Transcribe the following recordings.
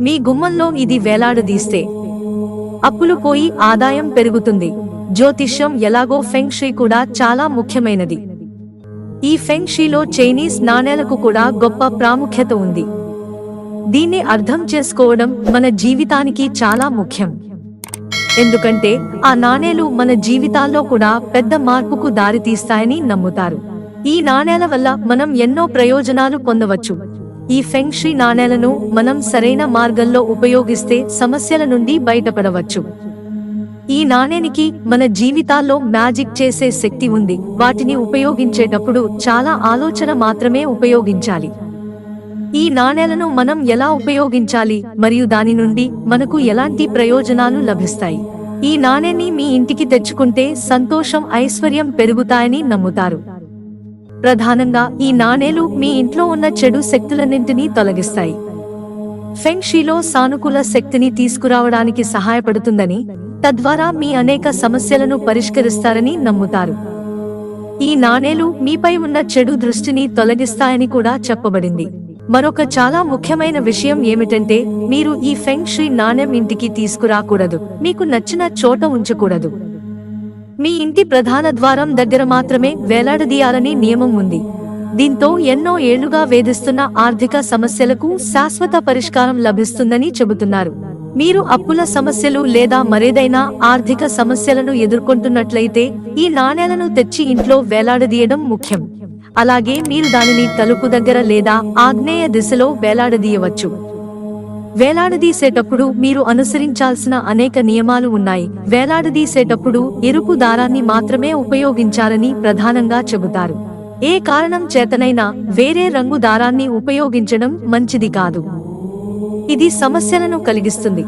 మీ గుమ్మంలో ఇది వేలాడదీస్తే. అప్పులు పోయి ఆదాయం పెరుగుతుంది. జ్యోతిష్యం ఎలాగో ఫెంగ్ షీ కూడా చాలా ముఖ్యమైనది. ఈ ఫెంగ్ షీలో చైనీస్ నాణేలకు కూడా గొప్ప ప్రాముఖ్యత ఉంది. దీన్ని అర్థం చేసుకోవడం మన జీవితానికి చాలా ముఖ్యం. ఎందుకంటే ఆ నాణేలు మన జీవితాల్లో కూడా పెద్ద మార్పుకు దారితీస్తాయని నమ్ముతారు. ఈ నాణేల వల్ల మనం ఎన్నో ప్రయోజనాలు పొందవచ్చు. ఈ ఫెంగ్ షీ నాణేలను మనం సరైన మార్గంలో ఉపయోగిస్తే సమస్యల నుండి బయటపడవచ్చు. ఈ నాణేనికి మన జీవితాల్లో మ్యాజిక్ చేసే శక్తి ఉంది. వాటిని ఉపయోగించేటప్పుడు చాలా ఆలోచన మాత్రమే ఉపయోగించాలి. ఈ నాణేలను మనం ఎలా ఉపయోగించాలి మరియు దాని నుండి మనకు ఎలాంటి ప్రయోజనాలు లభిస్తాయి? ఈ నాణేన్ని మీ ఇంటికి తెచ్చుకుంటే సంతోషం ఐశ్వర్యం పెరుగుతాయని నమ్ముతారు. ప్రధానంగా ఈ నాణేలు మీ ఇంట్లో ఉన్న చెడు శక్తులన్నింటినీ తొలగిస్తాయి. ఫెంగ్ షీలో సానుకూల శక్తిని తీసుకురావడానికి సహాయపడుతుందని తద్వారా మీ అనేక సమస్యలను పరిష్కరిస్తారని నమ్ముతారు. ఈ నాణేలు మీపై ఉన్న చెడు దృష్టిని తొలగిస్తాయని కూడా చెప్పబడింది. మరొక చాలా ముఖ్యమైన విషయం ఏమిటంటే మీరు ఈ ఫెంగ్ షీ నాణెం ఇంటికి తీసుకురాకూడదు. మీకు నచ్చిన చోట ఉంచకూడదు. మీ ఇంటి ప్రధాన ద్వారం దగ్గర మాత్రమే వేలాడదీయాలని నియమం ఉంది. దీంతో ఎన్నో ఏళ్ళుగా వేధిస్తున్న ఆర్థిక సమస్యలకు శాశ్వత పరిష్కారం లభిస్తుందని చెబుతున్నారు. మీరు అప్పుల సమస్యలు లేదా మరేదైనా ఆర్థిక సమస్యలను ఎదుర్కొంటున్నట్లయితే ఈ నాణేలను తెచ్చి ఇంట్లో వేలాడదీయడం ముఖ్యం. అలాగే మీరు దానిని తలుపు దగ్గర లేదా ఆగ్నేయ దిశలో వేలాడదీయవచ్చు. వేలాడదీసేటప్పుడు మీరు అనుసరించాల్సిన అనేక నియమాలు ఉన్నాయి. వేలాడదీసేటప్పుడు ఎరుపు దారాన్ని మాత్రమే ఉపయోగించాలని ప్రధానంగా చెబుతారు. ఏ కారణం చేతనైనా వేరే రంగు దారాన్ని ఉపయోగించడం మంచిది కాదు. ఇది సమస్యలను కలిగిస్తుంది.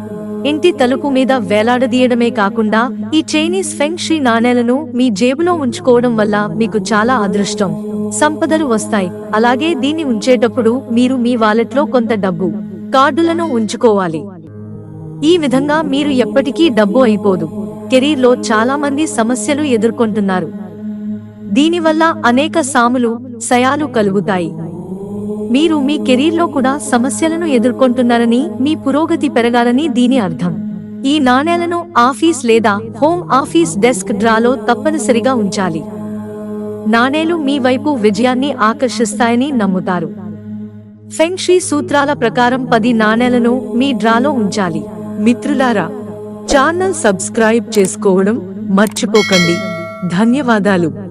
ఇంటి తలుపు మీద వేలాడదీయడమే కాకుండా ఈ చైనీస్ ఫెంగ్ షీ నాణేలను మీ జేబులో ఉంచుకోవడం వల్ల మీకు చాలా అదృష్టం. సంపదలు వస్తాయి. అలాగే దీన్ని ఉంచేటప్పుడు మీరు మీ వాలెట్లో కొంత డబ్బు కార్డులను ఉంచుకోవాలి. ఈ విధంగా మీరు ఎప్పటికీ డబ్బు అయిపోదు. కెరీర్లో చాలా మంది సమస్యలు ఎదుర్కొంటున్నారు. దీనివల్ల అనేక సాములు సయాలు కలుగుతాయి. మీరు మీ కెరీర్లో కూడా సమస్యలను ఎదుర్కొంటున్నారని మీ పురోగతి పెరగాలని దీని అర్థం. ఈ నాణేలను ఆఫీస్ లేదా హోమ్ ఆఫీస్ డెస్క్ డ్రాలో తప్పనిసరిగా ఉంచాలి. నాణేలు మీ వైపు విజయాన్ని ఆకర్షిస్తాయని నమ్ముతారు. ఫెంగ్షీ సూత్రాల ప్రకారం పది నాణేలను మీ డ్రాలో ఉంచాలి. మిత్రులారా ఛానల్ సబ్స్క్రైబ్ చేసుకోవడం మర్చిపోకండి. ధన్యవాదాలు.